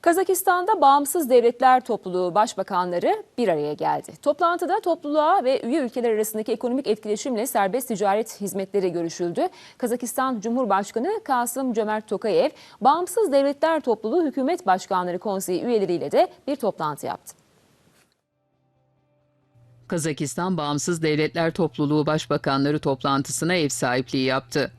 Kazakistan'da Bağımsız Devletler Topluluğu başbakanları bir araya geldi. Toplantıda topluluğa ve üye ülkeler arasındaki ekonomik etkileşimle serbest ticaret hizmetleri görüşüldü. Kazakistan Cumhurbaşkanı Kasım Cömert Tokayev, Bağımsız Devletler Topluluğu Hükümet Başkanları Konseyi üyeleriyle de bir toplantı yaptı. Kazakistan Bağımsız Devletler Topluluğu Başbakanları toplantısına ev sahipliği yaptı.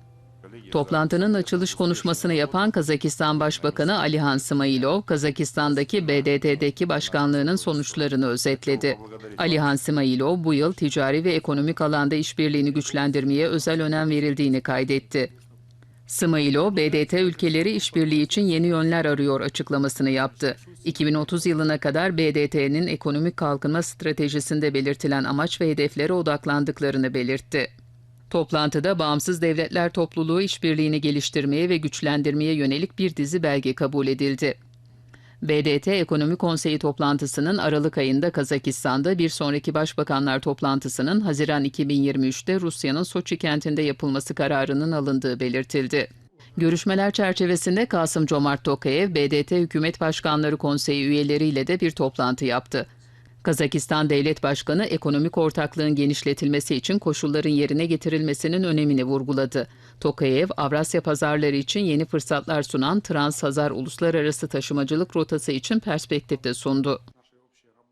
Toplantının açılış konuşmasını yapan Kazakistan Başbakanı Alihan Smailov, Kazakistan'daki BDT'deki başkanlığının sonuçlarını özetledi. Alihan Smailov bu yıl ticari ve ekonomik alanda işbirliğini güçlendirmeye özel önem verildiğini kaydetti. Smailov, BDT ülkeleri işbirliği için yeni yönler arıyor açıklamasını yaptı. 2030 yılına kadar BDT'nin ekonomik kalkınma stratejisinde belirtilen amaç ve hedeflere odaklandıklarını belirtti. Toplantıda Bağımsız Devletler Topluluğu işbirliğini geliştirmeye ve güçlendirmeye yönelik bir dizi belge kabul edildi. BDT Ekonomi Konseyi toplantısının Aralık ayında Kazakistan'da bir sonraki başbakanlar toplantısının Haziran 2023'te Rusya'nın Soçi kentinde yapılması kararının alındığı belirtildi. Görüşmeler çerçevesinde Kasım Comart Tokayev, BDT Hükümet Başkanları Konseyi üyeleriyle de bir toplantı yaptı. Kazakistan Devlet Başkanı ekonomik ortaklığın genişletilmesi için koşulların yerine getirilmesinin önemini vurguladı. Tokayev, Avrasya pazarları için yeni fırsatlar sunan Trans-Hazar Uluslararası Taşımacılık Rotası için perspektif de sundu.